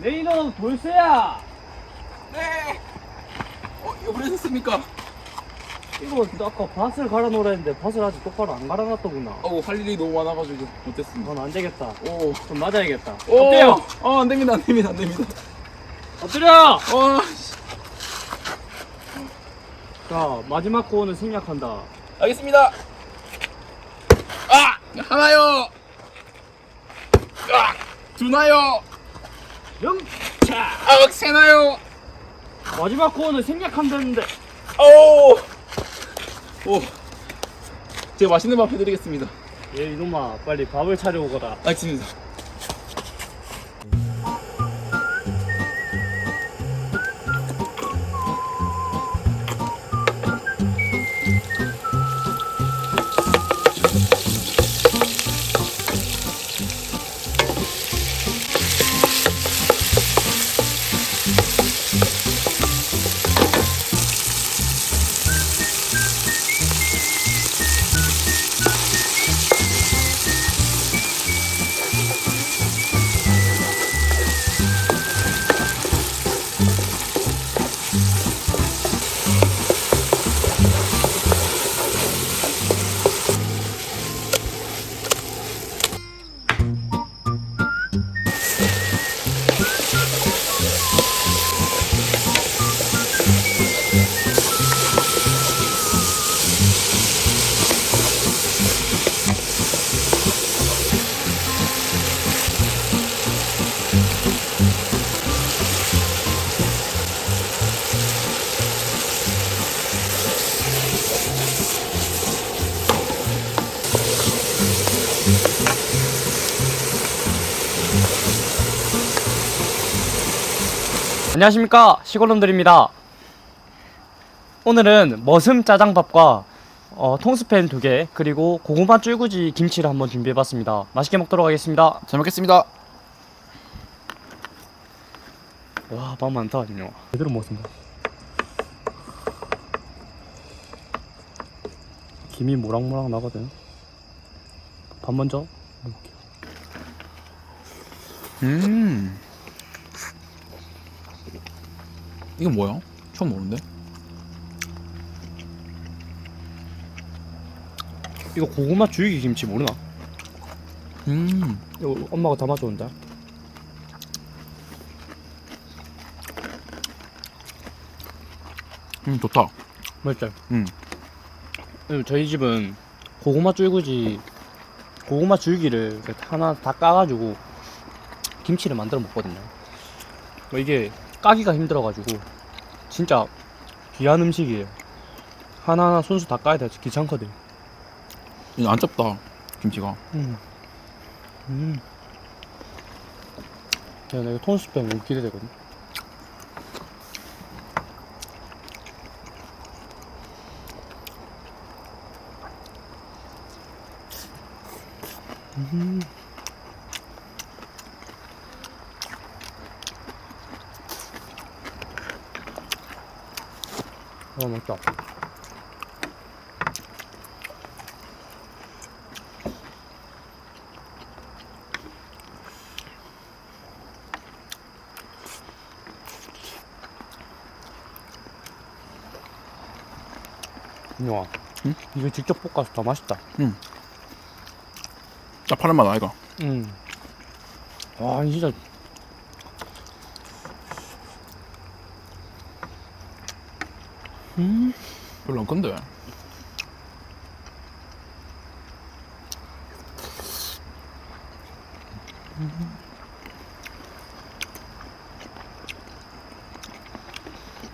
내 이놈 돌쇠야! 네. 어, 이거 보내셨습니까? 이거 너 아까 밭을 갈아 놓으라 했는데 밭을 아직 똑바로 안 갈아 놨더구나. 어우, 할 일이 너무 많아가지고 못했습니다. 넌안 되겠다. 오. 좀 맞아야겠다. 오. 어때요? 어, 안 됩니다, 안 됩니다, 안 됩니다. 엎드려! 어, 씨. 자, 마지막 구호는 생략한다. 알겠습니다. 아! 하나요! 아! 두나요! 영차! 아, 세나요! 마지막 구호는 생략한다는데. 오! 오. 제가 맛있는 밥 해드리겠습니다. 얘 이놈아, 빨리 밥을 차려오거라. 알겠습니다. 안녕하십니까 시골놈들입니다. 오늘은 머슴 짜장밥과 어, 통스팬 두개 그리고 고구마 쫄구지 김치를 한번 준비해봤습니다. 맛있게 먹도록 하겠습니다. 잘 먹겠습니다. 와밥 많다 진영 제대로 먹었습니다. 김이 모락모락 나거든. 밥 먼저 먹을게요. 음. 이건 뭐야? 처음 먹는데? 이거 고구마 줄기 김치 모르나? 음. 이거 엄마가 담아줬는데 음, 좋다. 맛있죠? 음. 그리고 저희 집은 고구마 줄구지 고구마 줄기를 하나 다 까가지고 김치를 만들어 먹거든요. 뭐 이게 까기가 힘들어가지고 진짜 귀한 음식이에요. 하나하나 손수 다 까야 돼 귀찮거든. 이거 안 짭다. 김치가. 음. 음. 야, 나 이거 톤스팸 너무 기대되거든. 음. 어, 맛있다. 민영아. 응? 이거 직접 볶아서 더 맛있다. 짭파란 맛 아이가. 응. 와, 이 진짜. 음. 별로 안 건데.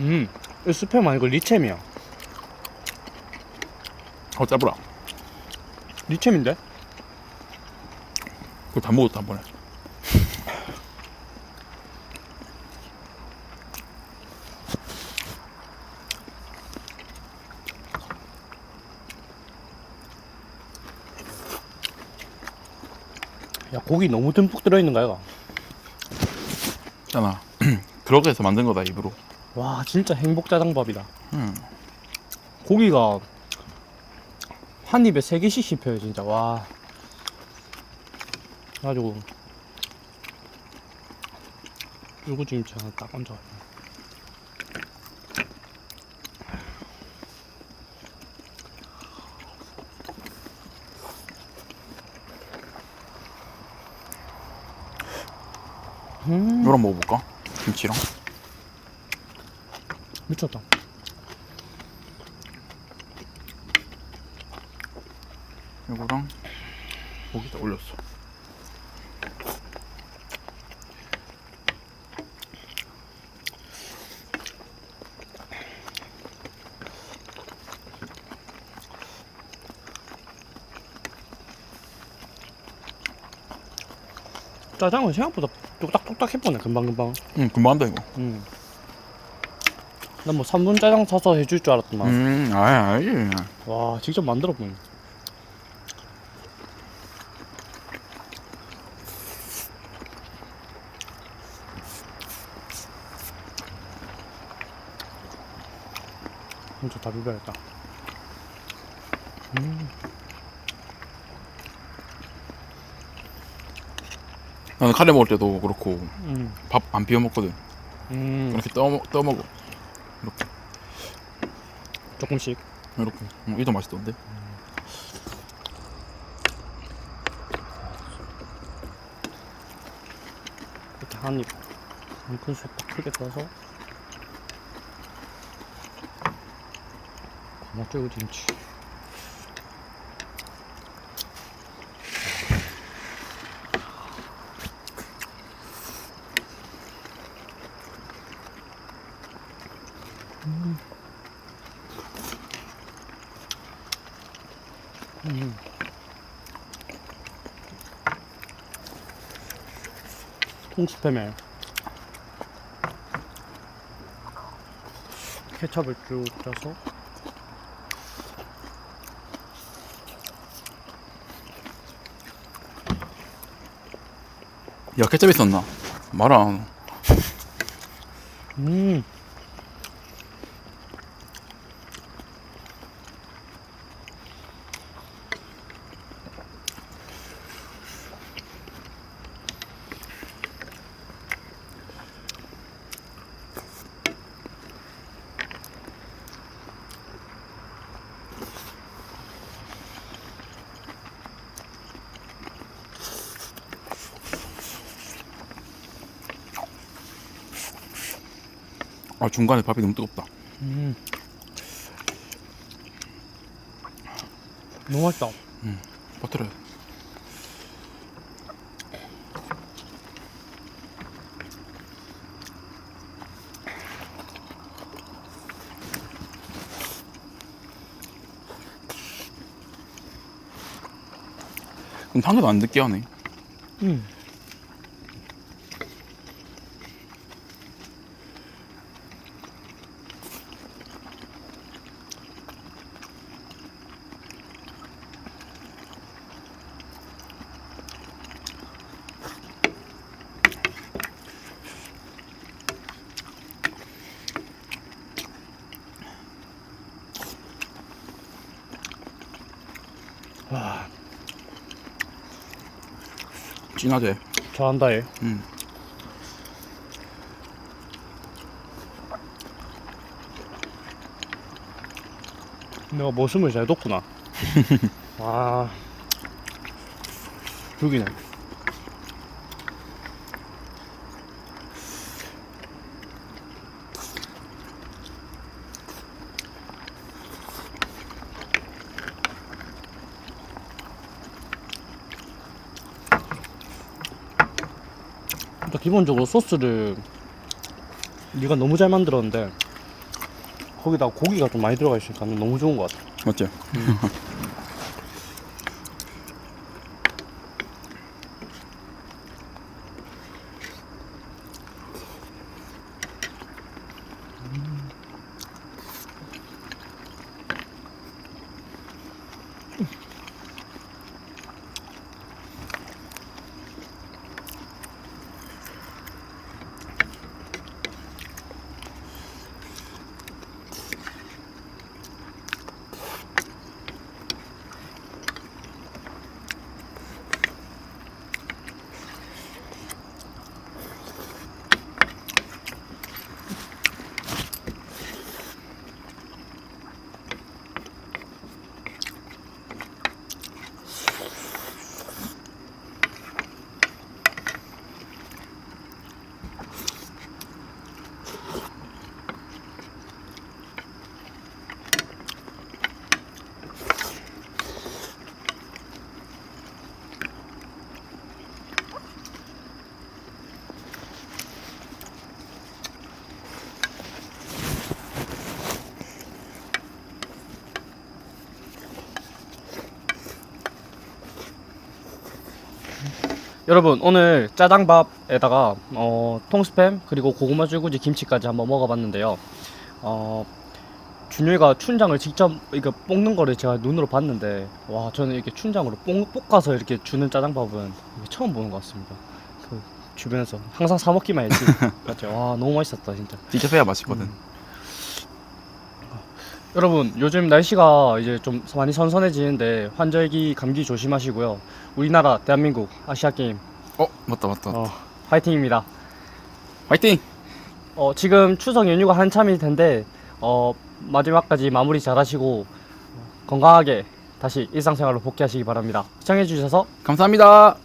음. 이 스팸 아니고 리챔이야. 어, 짜부라. 리챔인데? 그거 다 먹었다, 한 번에. 야, 고기 너무 듬뿍 들어있는 거야, 이거. 있잖아. 그렇게 해서 만든 거다, 입으로. 와, 진짜 행복 짜장밥이다. 음. 고기가 한 입에 세 개씩 씹혀요, 진짜. 와. 그래가지고 쫄구지 김치 하나 딱 얹어. 음, 이거랑 먹어볼까? 김치랑. 미쳤다. 이거랑 고기다 올렸어. 짜장은 생각보다 뚝딱뚝딱 해보네 금방금방. 응, 금방 한다 이거. 음. 난뭐 3분 짜장 사서 해줄 줄 알았더만. 음, 아예 알지. 와 직접 만들어 보네. 혼자 다 비벼야겠다. 음, 나는 카레 먹을 때도 그렇고 음, 밥 안 비워 먹거든. 음, 이렇게 떠, 떠 먹어. 조금씩. 이렇게. 음, 이도 맛있던데. 이렇게 한 입, 한 큰술 딱 크게 떠서. 고마 쫄고 김치. 음. 통스팸에 케첩을 쭉 짜서 야, 케첩 있었나? 말 안. 하노. 음 아, 중간에 밥이 너무 뜨겁다. 음. 너무 맛있다. 버터를. 그럼 한 개도 안 느끼하네. 음. 와, 진하지? 잘한다 얘. 음. 내가 머슴을 잘 뒀구나. 와, 죽이네. 일단 기본적으로 소스를 네가 너무 잘 만들었는데 거기다 고기가 좀 많이 들어가 있으니까 너무 좋은 것 같아. 맞지? 여러분 오늘 짜장밥에다가 어, 통스팸 그리고 고구마 쫄구지 김치까지 한번 먹어봤는데요. 어, 준유이가 춘장을 직접 이거 볶는 거를 제가 눈으로 봤는데 와 저는 이렇게 춘장으로 볶, 볶아서 이렇게 주는 짜장밥은 처음 보는 것 같습니다. 그 주변에서 항상 사 먹기만 했지. 맞죠? 와 너무 맛있었다 진짜. 직접 해야 맛있거든. 음. 여러분 요즘 날씨가 이제 좀 많이 선선해지는데 환절기 감기 조심하시고요. 우리나라 대한민국 아시아 게임 어 맞다 맞다. 어, 파이팅입니다. 화이팅! 어, 지금 추석 연휴가 한참일 텐데 어, 마지막까지 마무리 잘하시고 건강하게 다시 일상생활로 복귀하시기 바랍니다. 시청해 주셔서 감사합니다.